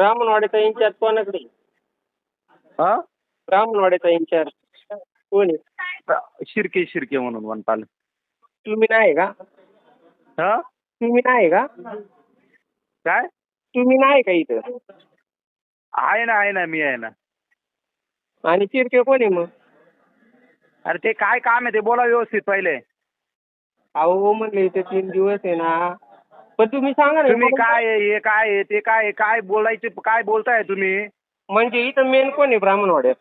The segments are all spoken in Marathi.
ब्राह्मणवाड्याचा इन्चार्ज कोणाकडे? हा? ब्राह्मणवाड्याचा इन्चार्ज कोण आहे? शिर्के शिर्के म्हणून वनपाल तुम्ही नाही का? हा? तुम्ही नाही का? काय? तुम्ही नाही का इथं? आहे ना आहे ना मी आहे ना. आणि चिरके कोण आहे मग? अरे ते काय काम आहे ते बोला व्यवस्थित पहिले. अहो म्हणले इथे तीन दिवस आहे ना. पण तुम्ही सांगा ना तुम्ही काय आहे हे काय आहे ते काय आहे काय बोलायचे काय बोलताय तुम्ही? म्हणजे इथं मेन कोण आहे ब्राह्मणवाड्यात?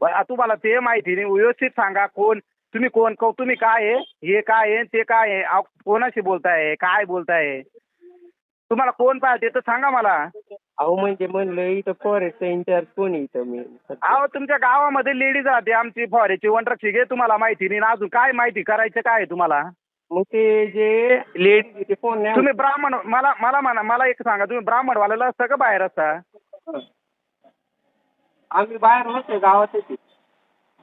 बरं, तुम्हाला ते माहिती नाही व्यवस्थित सांगा कोण तुम्ही कोण को- तुम्ही काय आहे हे काय आहे ते काय आहे अहो, कोणाशी बोलताय काय बोलताय? तुम्हाला कोण पाहिजे ते तर सांगा मला. अहो म्हणजे म्हणलं इथं फॉरेस्टचा इन्चार्ज कोण आहे इथं मेन अहो तुमच्या गावामध्ये लेडीज राहते आमची फॉरेची वनरक्षक आहे तुम्हाला माहिती नाही आणि अजून काय माहिती करायचं काय आहे तुम्हाला? मग ते जे लेडीज ते फोन नाही तुम्ही ब्राह्मण मला मला म्हणा मला एक सांगा तुम्ही ब्राह्मणवाल्याला असता का बाहेर असता? आम्ही बाहेर नसतो गावातच आहे.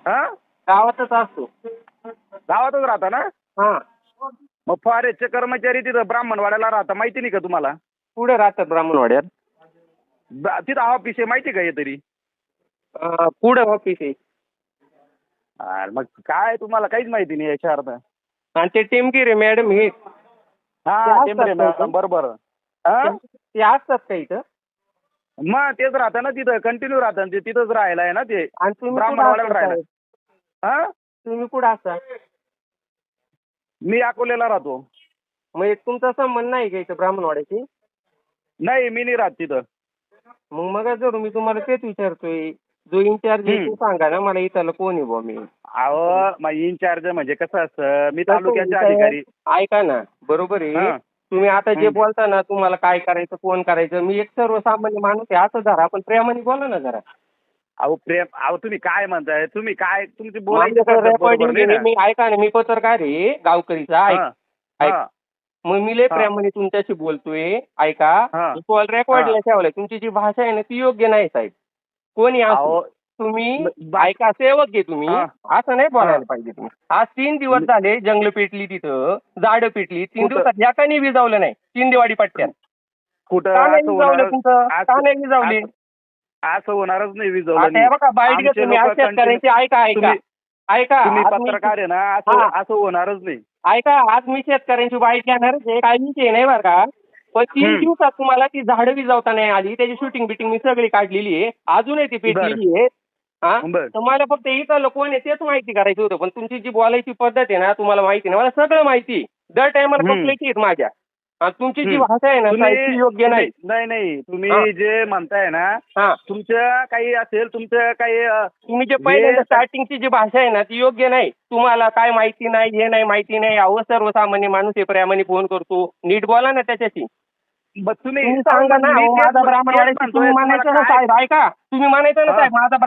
हा? गावातच असतो. गावातच राहता ना? हा. मग फॉरेस्टचे कर्मचारी तिथं ब्राह्मणवाड्याला राहता माहिती नाही का तुम्हाला? पुढे राहतात ब्राह्मणवाड्यात? ब- तिथं ऑफिस आहे माहिती का हे तरी? पुढे ऑफिस आहे? अरे मग काय तुम्हाला काहीच माहिती नाही याच्या अर्थ आणि ते टेमगिरे मॅडम हे हा ते? बरोबर हा? ते असतात का इथं मग तेच राहतं ना तिथं कंटिन्यू राहतं ना ते तिथंच राहायला आहे ना ते आणि तुम्ही कुठं असता. साहेब? हा तुम्ही कुठं असता मी अकोल्याला राहतो म्हणजे तुमचा संबंध नाही का इथं ब्राह्मणवाड्याशी नाही मी नाही राहत तिथं मग मग जर मी तुम्हाला तेच विचारतोय जो इन्चार्ज आहे हम्म. तो सांगा ना मला इथं कोण आहे बुवा मी अहो मग इन्चार्ज म्हणजे कसं असतं मी तालुक्याचे अधिकारी ऐका ना बरोबर आहे हा. तुम्ही आता जे हम्म. बोलता ना तुम्हाला काय करायचं कोण करायचं मी एक सर्वसामान्य माणूस आहे असं धरा आपण प्रेमाने बोला ना जरा अहो प्रेम अहो तुम्ही काय म्हणताय तुम्ही काय तुमची बोलायची माझ्याकडे पद्धत बरोबर रेकॉर्डिंग नाही आहे. ना. मी ऐका ना मी पत्रकार आहे गावकरीचा ऐक हा, ऐक. हा. मग मी लय हा. प्रेमाने तुमच्याशी बोलतोय ऐका हा. कॉल हा. ठेवलाय तुमची जी भाषा आहे ना ती योग्य नाही साहेब कोणी असो अहो तुम्ही ऐका सेवक आहे तुम्ही. असं नाही बोलायला. पाहिजे तुम्ही. आज तीन दिवस झाले जंगल पेटली तिथं झाडं पेटली. तीन? दिवसात एकाने विजावलं नाही. तीन दिवाळी पट्ट्यात. कुठं? का नाही असं विजावलं असं- होणारच नाही विजवलं बघा बाईट मी आज शेतकऱ्यांची ऐका ऐका. तुम्ही- ऐका तुम्ही मी- पत्रकार आहे ना असं. असं होणारच नाही. ऐका आज मी शेतकऱ्यांची बाईट घेणारच आहे. काही विषय नाही बरं का. पण तीन. दिवसात तुम्हाला ती झाडं विजावता नाही आली. त्याची शूटिंग बिटिंग मी सगळी काढलेली आहे. अजूनही ती पेटलेली आहे. तुम्हाला फक्त इथलं कोण आहे तेच माहिती करायचं होतं. पण तुमची जी बोलायची पद्धत आहे ना तुम्हाला माहिती नाही. मला सगळं माहिती. दर टायमाला. कंप्लेंट आहेत माझ्या. तुमची जी. भाषा आहे ना योग्य नाही. नाही नाही. तुम्ही जे म्हणताय ना हा. तुमचं काही असेल तुमचं काही तुम्ही जे पहिल्यांदा जे- स्टार्टिंगची जी भाषा आहे ना ती योग्य नाही. तुम्हाला काय माहिती नाही हे नाही माहिती नाही. अहो सर्वसामान्य माणूस आहे प्रेमाने फोन करतो. नीट बोला ना त्याच्याशी. मग तुम्ही सांगा ना अहो, माझा तुम्ही म्हणायचं ना तुम्हाला साहेब ऐका. तुम्ही म्हणायचं ना हा. साहेब माझा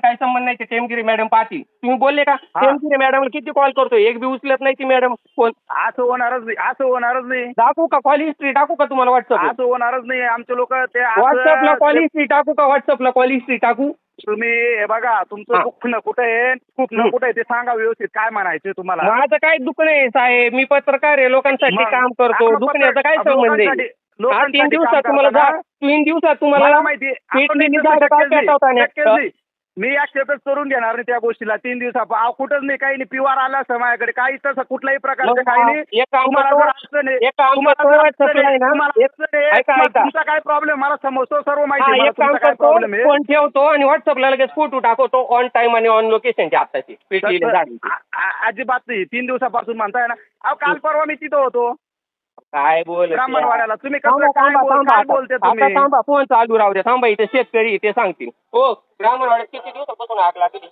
काही संबंध नाही ते टेमगिरी मॅडम पाहतील तुम्ही बोलले का? हा. टेमगिरी मॅडमला किती कॉल करतो एक बी उचलत नाही ती मॅडम. फोन काय- असं होणारच नाही असं होणारच नाही. दाखवू का कॉल हिस्ट्री टाकू का तुम्हाला व्हॉट्सअप असं होणारच नाही आमचे लोक ते असं- व्हॉट्सअपला कॉल हिस्ट्री टाकू का? व्हॉट्सअपला कॉल हिस्ट्री टाकू? तुम्ही हे बघा तुमचं हा. दुखणं कुठे आहे? दुखणं हम्म. कुठे आहे ते सांगा व्यवस्थित काय म्हणायचे तुम्हाला? माझं काय दुःख नाही साहेब. मी पत्रकार आहे लोकांसाठी मग काम करतो. आपण दुखण्याचा काय पत्र- संबंध आहे लोकांसाठी- तीन दिवसात तुम्हाला? तीन दिवसात तुम्हाला मला माहिती आहे. आपण पेटलेली इथं झाडं काय शक्यच नाही. पेटवता नाही. शक्यच नाही. मी ऍक्सेप्टच करून घेणार नाही त्या गोष्टीला तीन दिवसा अहो कुठंच नाही काही नाही पिवार आला असं माझ्याकडे काही तसं कुठल्याही प्रकारचं मग काही नाही एक काम तुम्हाला करतो, जर अडचण आहे, एक काम तुम्हाला करतो, जर WhatsApp अडचण ला आहे आहे, ना, तुम्हाला एक- अडचण आहे, ऐका, तुम्हाला ऐका. तुमचा काय प्रॉब्लेम मला समजतो सर्व माहिती हा, आहे. मला एक काम तुमचा काय करतो प्रॉब्लेम आहे फोन ठेवतो आणि व्हॉट्सअपला लगेच फोटो टाकवतो ऑन टाइम आणि ऑन लोकेशनची आत्ताची पेटलेली तसं झाडी आ- आ- अजिबात नाही तीन दिवसापासून म्हणताय ना अहो काल परवा मी तिथं होतो काय बोल ब्राह्मणवाड्याला तुम्ही कसं काय बोल-. बोलते आता तुम्ही? थांबा फोन चालू राहू द्या थांबा इथे शेतकरी आहे, ते सांगतील. हो ब्राह्मणवाड्यात किती दिवसापासून आग लागली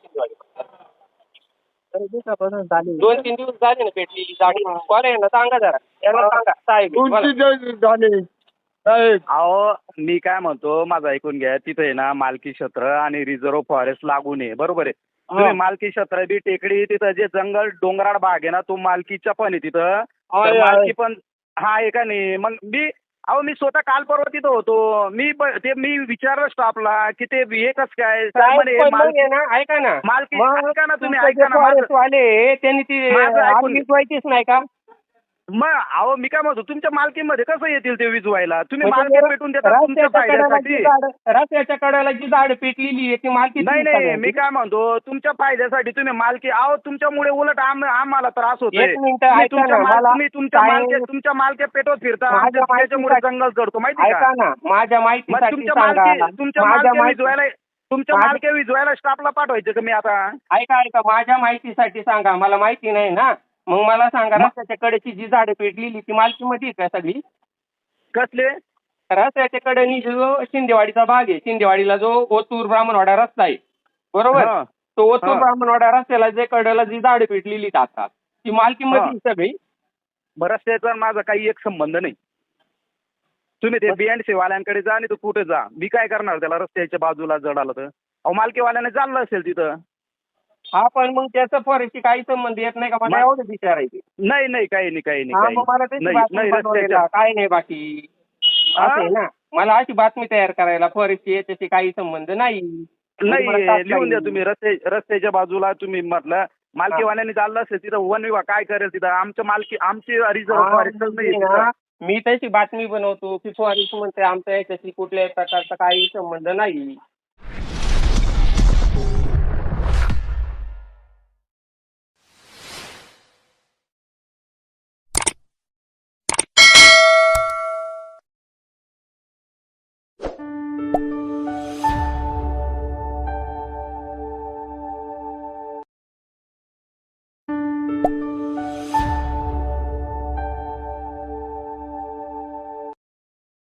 दोन तीन दिवस झाले ना पेटलेली गाडी कॉल आहे ना सांगा जरा. यांना सांगा. साहेब बोला. अहो मी काय म्हणतो माझं ऐकून घ्या. तिथे आहे ना मालकी क्षेत्र आणि रिझर्व्ह फॉरेस्ट लागून आहे. बरोबर आहे? तुम्ही मालकी क्षेत्र बी टेकडी तिथं जे जंगल डोंगराळ भाग आहे ना तो मालकीचा पण आहे तिथं. आहे, तर आहे. मालकी पण हा आहे का नाही. मग मी अहो मी स्वतः काल परवा तिथं होतो. मी ब- ते मी विचारलं स्टाफला की ते हे कसं काय? साहेब, म्हणे पण मग मालकी- आहे ना ऐका ना. मालकी मग ऐका ना तुम्ही तुमचे ऐका जे ना माझं- forest वाले त्यांनी ती माझं आग ऐकून- विझवायचीच नाही का? मग अहो मी काय म्हणतो तुमच्या मालकीमध्ये कसं येतील ते विजवायला? तुम्ही म्हणजे मालकी पेटून देता तुमच्या फायद्यासाठी. रस्त्याच्या कडेला जी झाड पेटलेली आहे ती मालकी नाही नाही मी काय म्हणतो तुमच्या फायद्यासाठी तुम्ही मालकी अहो तुमच्यामुळे उलट आम- आम्हाला त्रास होतोय. तुम्ही तुमच्या मालके तुमच्या मालके पेटवत फिरता त्याच्यामुळे जंगल चढतो माहिती का? माझ्या माहितीसाठी तुमच्या मालकी तुमच्या माझ्या मालके माहिती विजवायला तुमच्या मालके विजवायला स्टाफला पाठवायचं का मी आता? ऐका ऐका माझ्या माहितीसाठी सांगा मला माहिती नाही ना. मग मला सांगा रस्त्याच्या कडेची जी झाडं पेटलेली ती मालकीमध्ये आहे का सगळी? कसले? रस्त्याच्या कडेनी जो शिंदेवाडीचा भाग आहे शिंदेवाडीला जो ओतूर ब्राह्मणवाडा रस्ता आहे बरोबर? हा. तो ओतूर हा. ब्राह्मणवाडा रस्त्याला जे कडेला जी झाडं पेटलेली टाकतात ती मालकीमध्ये. आहे सगळी? बरं रस्त्याचा माझा काही एक संबंध नाही. तुम्ही ते बीएनसी वाल्यांकडे जा आणि तू कुठे जा? मी काय करणार त्याला रस्त्याच्या बाजूला जड आलं तर? अहो मालकीवाल्याने चाललं असेल तिथं. हा पण मग त्याचा फॉरेस्टची काही संबंध येत नाही का? मला एवढं विचारायचे. नाही नाही काही नाही काही नाही हा काही मग मला नाही. त्याची नाही बातमी नाही बनवायला रस्त्याच्या काय नाही बाकी? असं आहे ना. मला अशी बातमी तयार करायला फॉरेस्टची याच्याशी काही संबंध नाही. नाही मला लिहून द्या. तुम्ही. रस्ते रस्त्याच्या बाजूला तुम्ही म्हटलं मालकीवाल्याने चाललं असेल तिथं वन विभाग काय करेल तिथं? आमच्या मालकी आमची रिझर्व हा, फॉरेस्टच नाही म्हणजे. ना, मी तशी बातमी बनवतो की फॉरेस्ट म्हणते आमच्या याच्याशी कुठल्याही प्रकारचा काही संबंध नाही.